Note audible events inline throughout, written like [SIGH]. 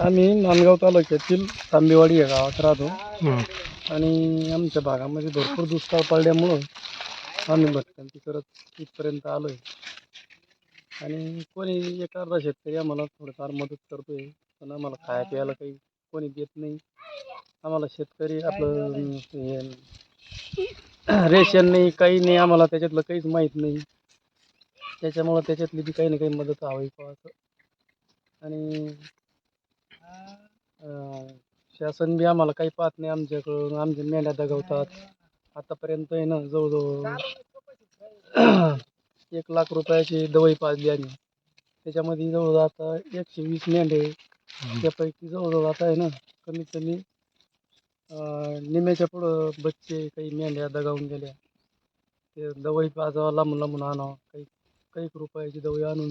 आम्ही नांदगाव तालुक्यातील तांबेवाडी या गावात राहतो. हं. आणि आमच्या भागामध्ये भरपूर दुष्काळ पडल्यामुळं आम्ही भटकंती करत इथपर्यंत आलो आहे आणि कोणी एक अर्धा शेतकरी आम्हाला थोडंफार मदत करतोय पण आम्हाला खाया प्यायला काही कोणी देत नाही. आम्हाला शेतकरी आपलं अं, हे रेशन नाही काही नाही आम्हाला त्याच्यातलं काहीच माहीत नाही. त्याच्यामुळं त्याच्यातली बी काही ना काही मदत हवी का असं. आणि अं, शासन बी आम्हाला काही पाहत नाही आमच्याकडून. आमच्या मेंढ्या दगावतात. आतापर्यंत आहे ना जवळजवळ [CLEARS THROAT] एक लाख रुपयाची दवाई पाजली आम्ही. त्याच्यामध्ये जवळजवळ आता एकशे वीस मेंढे त्यापैकी जवळजवळ आता आहे ना कमीत कमी अं, निम्याच्या पुढं बच्चे काही मेंढ्या दगावून गेल्या. ते दवाई पाजावं लांबून लांबून आणावं काही काही रुपयाची दवाई आणून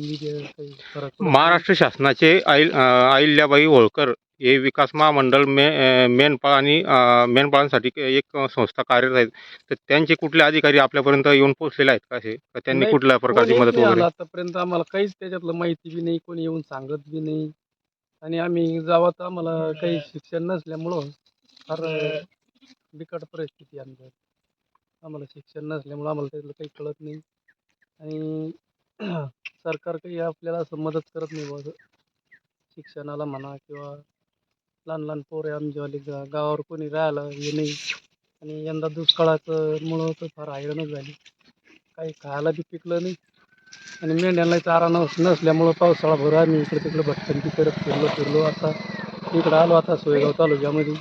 काही फरक. महाराष्ट्र शासनाचे अं, अहिल्याबाई होळकर हे विकास महामंडळ मे अं, मेंढपाळ आणि अं, मेंढपाळांसाठी एक संस्था कार्यरत आहेत तर त्यांचे कुठले अधिकारी आपल्यापर्यंत येऊन पोहोचलेले आहेत का का त्यांनी नाही, कुठल्या प्रकारची कोणीच मदत नाही वगैरे? आलं आतापर्यंत. आम्हाला काहीच त्याच्यातलं माहिती बी नाही कोणी येऊन सांगत बी नाही. आणि आम्ही गावात आम्हाला काही शिक्षण नसल्यामुळं फार बिकट परिस्थिती आमच्या आम्हाला शिक्षण नसल्यामुळं आम्हाला त्यातलं काही कळत नाही. आणि सरकार काही आपल्याला असं मदत करत नाही बुवा शिक्षणाला म्हणा किंवा लहान लहान पोरे आमच्यावाले गा गावावर कोणी राहिलं हे नाही. आणि यंदा दुष्काळाचं मुळं तर फार हैराणच झाली. काही खायला बी पिकलं नाही. आणि मेंढ्यांना चारा नस नसल्यामुळं पावसाळा भर आम्ही इकडे तिकडे भटकंती करत फिरलो फिरलो. आता इकडं आलो आता सोयगाव तालुक्यामध्ये.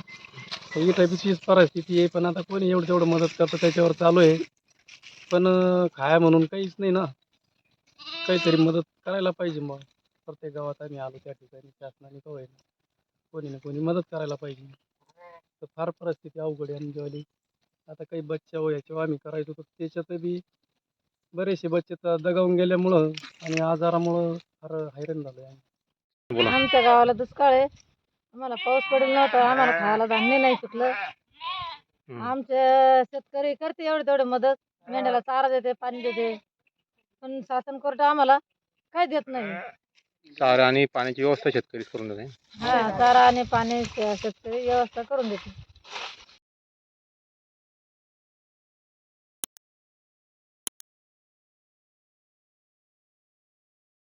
तर इथं बी तीच परिस्थिती आहे पण आता कोणी एवढं तेवढं मदत करतं त्याच्यावर चालू आहे. पण खाया म्हणून काहीच नाही ना. काहीतरी मदत करायला पाहिजे मग. प्रत्येक गावात आम्ही आलो त्या ठिकाणी शासनाने का होईना. कोणी ना कोणी मदत करायला पाहिजे. तर फार परिस्थिती अवघड आहे आमच्यावाली आता काही बच्चा वयाच्या आम्ही करायचो तर त्याच्यात बी बरेचसे बच्चे तर दगावून गेल्यामुळं आणि आजारामुळं फार हैराण झालो आहे बोला. आमच्या गावाला दुष्काळ आहे. आम्हाला पाऊस पडेल नव्हता आम्हाला खायला धान्य नाही सुटलं. आमचे शेतकरी करते एवढे तेवढे मदत. मेंढ्याला चारा देते पाणी देते. पण शासन कोर्ट आम्हाला काय देत नाही. चारा आणि पाण्याची व्यवस्था शेतकरी करून देते. हा चारा आणि पाणी शेतकरी व्यवस्था करून देते.